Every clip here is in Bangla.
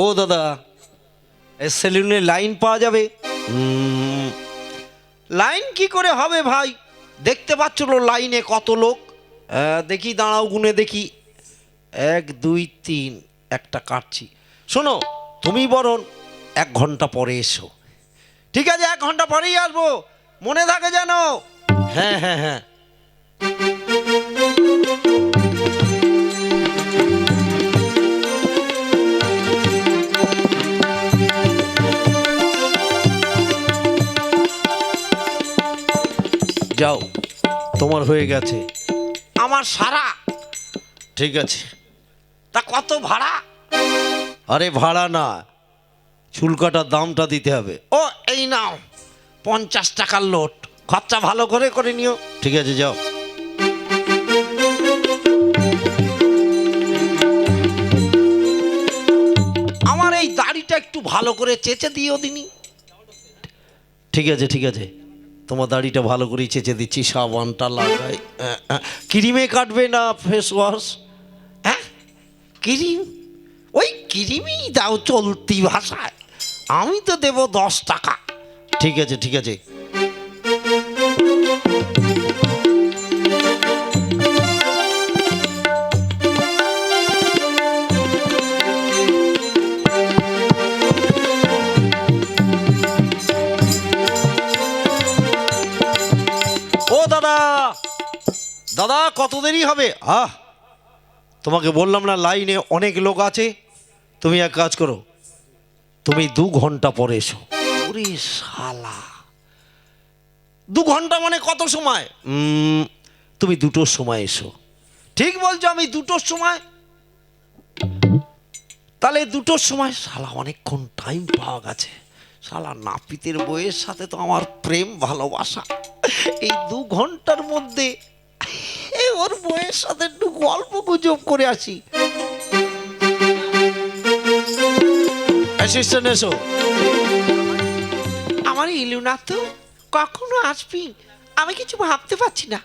ও দাদা সেলুনে লাইন পাওয়া যাবে? লাইন কি করে হবে ভাই? দেখতে পাচ্ছ লাইনে কত লোক? দেখি, দাঁড়াও, গুনে দেখি। এক, দুই, তিন, একটা কাটছি। শোনো, তুমি বরং এক ঘণ্টা পরে এসো। ঠিক আছে, এক ঘণ্টা পরেই আসব। মনে থাকে যেন? হ্যাঁ হ্যাঁ হ্যাঁ। যাও তোমার হয়ে গেছে। আমার সারা। ঠিক আছে। তা কত ভাড়া? আরে ভাড়া না চুল কাটার দামটা দিতে হবে। ও এই নাও পঞ্চাশ টাকার লোট। খরচা ভালো করে করে নিও। ঠিক আছে যাও। আমার এই দাড়িটা একটু ভালো করে চেচে দিও দিনি। ঠিক আছে ঠিক আছে। তোমার দাড়িটা ভালো করে চেঁচে দিচ্ছি, সাবানটা লাগাই। ক্রিমে কাটবে না ফেস ওয়াশ হ্যাঁ? ক্রিম? ওই ক্রিমই দাও চলতি ভাষায়। আমি তো দেব দশ টাকা। ঠিক আছে ঠিক আছে। দাদা, কত দেরি হবে? আহ, তোমাকে বললাম না, লাইনে অনেক লোক আছে। তুমি এক কাজ করো, তুমি দু ঘণ্টা পরে এসো। শালা। দু ঘণ্টা মানে কত সময়? তুমি দুটোর সময় এসো। ঠিক বলছো আমি দুটোর সময়? তাহলে দুটোর সময়? শালা, অনেকক্ষণ টাইম পাওয়া গেছে। শালা, নাপিতের বইয়ের সাথে তো আমার প্রেম ভালোবাসা। এই দু ঘণ্টার মধ্যে ওর বইয়ের সাথে একটু গল্প গুজব করে আসি। অ্যাসিস্ট্যান্ট এসো। আমার এলো না তো কখনো আসবি? আমি কিছু ভাবতে পারছি না।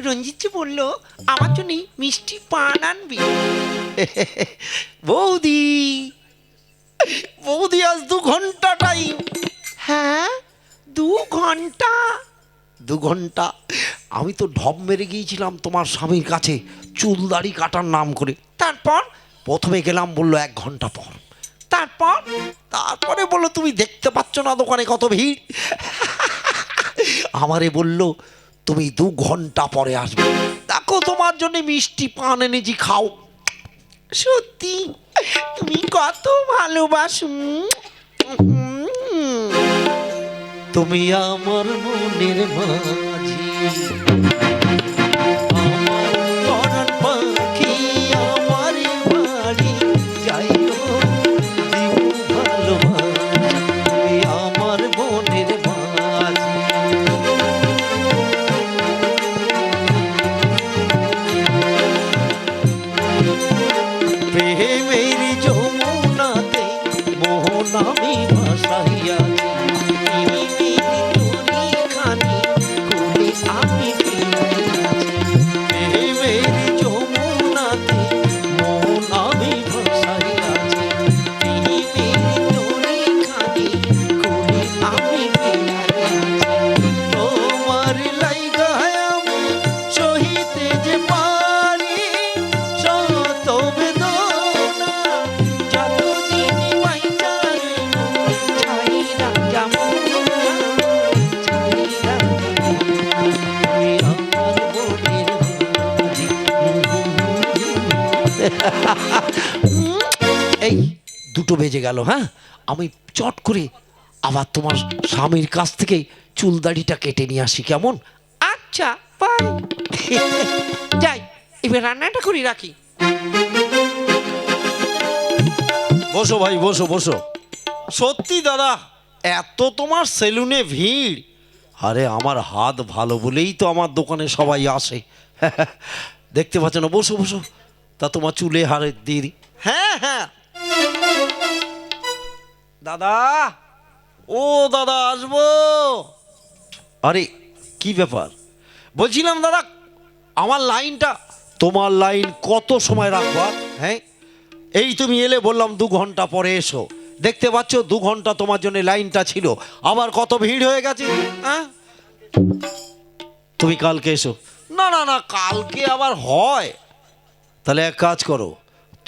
রঞ্জিত যে বলল আমার জন্য মিষ্টি পান আনবি। বৌদি বৌদি আজ দু ঘণ্টা টাইম হ্যাঁ দু ঘণ্টা? দু ঘণ্টা। আমি তো ঢপ মেরে গিয়েছিলাম তোমার স্বামীর কাছে চুল দাড়ি কাটার নাম করে। তারপর প্রথমে গেলাম বলল এক ঘণ্টা পর। তারপর, তারপরে বলল, তুমি দেখতে পাচ্ছ না দোকানে কত ভিড়? আমারে বলল, তুমি দু ঘণ্টা পরে আসবে। দেখো তোমার জন্য মিষ্টি পান এনেছি, খাও। সত্যি? তুমি কত ভালোবাস। তুমি আমার মনের মাঝি এই দুটো বেজে গেল হ্যাঁ? আমি চট করে আবার তোমার স্বামীর কাছ থেকে চুল দাড়িটা কেটে নিয়ে আসি কেমন? আচ্ছা বাই যাই এবার রান্নাটা করি রাখি। বসো ভাই বসো বসো। সত্যি দাদা এত তোমার সেলুনে ভিড়। আরে আমার হাত ভালো বলেই তো আমার দোকানে সবাই আসে। দেখতে পাচ্ছ না? বসো বসো। তা তোমার চুলে হারে দিয়ে দিই হ্যাঁ হ্যাঁ। দাদা ও দাদা আসব। আরে কি ব্যাপার? বলছিলাম দাদা আমার লাইনটা তোমার লাইন কত সময় রাখবা হ্যাঁ? এই তুমি এলে বললাম দু ঘণ্টা পরে এসো। দেখতে পাচ্ছ দু ঘণ্টা তোমার জন্য লাইনটা ছিল। আবার কত ভিড় হয়ে গেছে। হ্যাঁ তুমি কালকে এসো। না না না কালকে আবার হয়। তাহলে এক কাজ করো,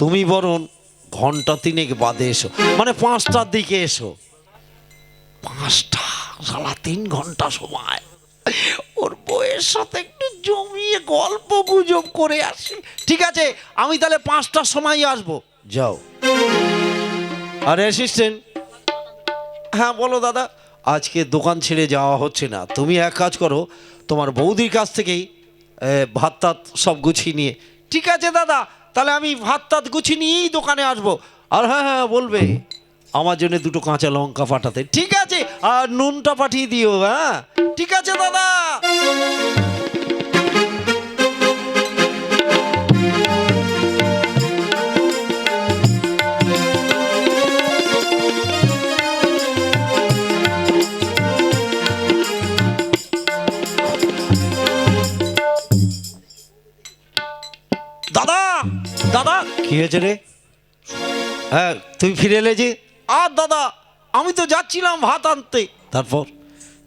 তুমি বরং ঘণ্টা তিনেক বাদে এসো মানে পাঁচটার দিকে এসো। পাঁচটা সারা তিন ঘণ্টা সময়। ওর বউয়ের সাথে একটু জমিয়ে গল্প গুজব করে আসি। ঠিক আছে, আমি তাহলে পাঁচটার সময় আসব। যাও। আর অ্যাসিস্ট্যান্ট হ্যাঁ বলো দাদা, আজকে দোকান ছেড়ে যাওয়া হচ্ছে না। তুমি এক কাজ করো, তোমার বৌদির কাছ থেকেই ভাত টাত সব গুছিয়ে নিয়ে ঠিক আছে দাদা, তাহলে আমি ভাত টাত গুছিয়ে নিয়েই দোকানে আসব। আর হ্যাঁ হ্যাঁ বলবে, আমার জন্য দুটো কাঁচা লঙ্কা পাঠাতে। ঠিক আছে, আর নুনটা পাঠিয়ে দিও হ্যাঁ? ঠিক আছে, দাদা। দাদা কি হয়েছে রে? হ্যাঁ তুই ফিরে এলে যে? আর দাদা আমি তো যাচ্ছিলাম ভাত আনতে। তারপর?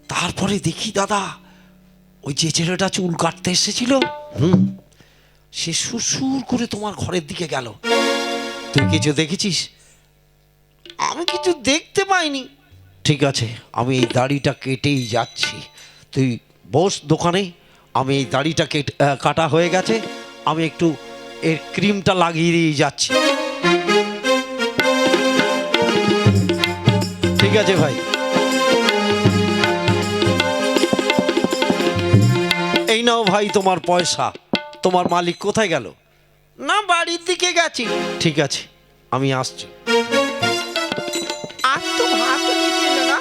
তারপরে দেখি দাদা ওই যে ছেলেটা চুল কাটতে এসেছিল। হুম। সে সুর করে তোমার ঘরের দিকে গেল। তুই কিছু দেখেছিস? আমি কিছু দেখতে পাইনি। ঠিক আছে আমি এই দাড়িটা কেটেই যাচ্ছি। তুই বস দোকানে আমি এই দাড়িটা কেটে কাটা হয়ে গেছে। আমি একটু এর ক্রিমটা লাগিয়ে দিয়ে যাচ্ছি। ঠিক আছে ভাই। এই নাও ভাই তোমার পয়সা। তোমার মালিক কোথায় গেল? না বাড়ির দিকে গেছি। ঠিক আছে আমি আসছি। আর তো না।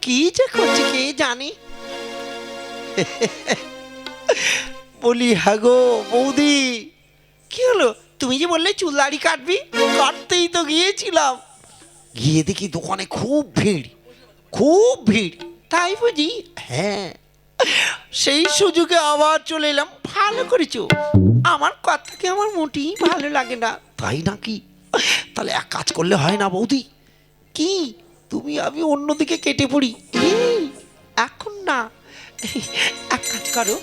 কি যে করছে কে জানে? বলি হ্যাঁ গো বৌদি। কি হলো? তুমি যে বললে চুল দাড়ি কাটবি কাটতেই তো গিয়েছিলাম। গিয়ে দেখি দোকানে খুব ভিড় খুব ভিড়। তাই বুঝি? হ্যাঁ। সেই সুযোগে আবার চলে এলাম ভালো করেছ। আমার কথাকে আমার মোটেই ভালো লাগে না। তাই নাকি? তাহলে এক কাজ করলে হয় না বৌদি। কি? তুমি আমি অন্যদিকে কেটে পড়ি। এখন না। এক কাজ করো।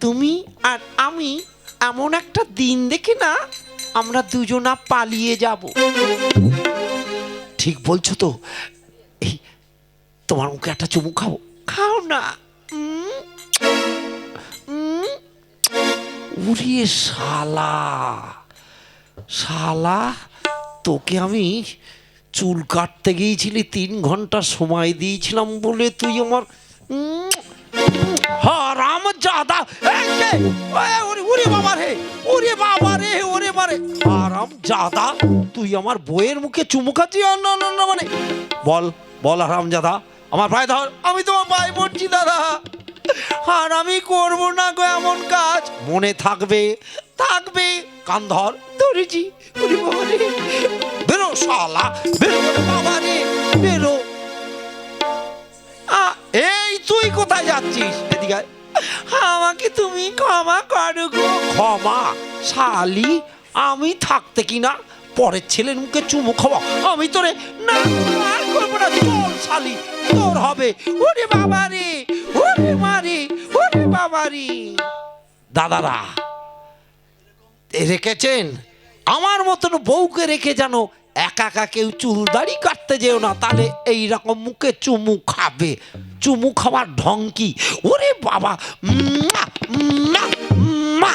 তুমি আর আমি এমন একটা দিন দেখে না আমরা দুজনা পালিয়ে যাব। ঠিক বলছো তো। এই তোমার মুখে একটা চুমু খাব। খাও না। উড়িয়ে শালা। শালা তোকে আমি চুল কাটতে গিয়েছিলি তিন ঘণ্টা সময় দিয়েছিলাম বলে তুই আমার হারাম জাদা। ওরে বাবা রে, ওরে বাবা রে, ওরে বারে হারাম জাদা, তুই আমার বইয়ের মুখে চুমু খাচ্ছি না মানে বল বল হারাম জাদা, আমার পায়ে ধর, আমি তোমার পায়ে পড়ছি দাদা। আর আমি করব না গো এমন কাজ। মনে থাকবে থাকবে। কান ধর বাবা রে, বেরো, শালা, বেরো, বাবা রে। তুই কোথায় যাচ্ছিস? এদিকে আমাকে তুমি ক্ষমা করো গো। ক্ষমা? শালি আমি থাকতে কি না? পরের ছেলের মুখে চুমু খাওয়া আমি তোরে না আর করব না। চল শালি তোর হবে। ওরে বাবা রে ওরে মারে ওরে বাবা রে দাদারা রেখেছেন? আমার মতন বউকে রেখে যেন একা একা কেউ চুল দাড়ি কাটতে যেও না তাহলে এই রকম মুখে চুমু খাবে। চুমু খাওয়ার ঢং কি ওরে বাবা মা মা মা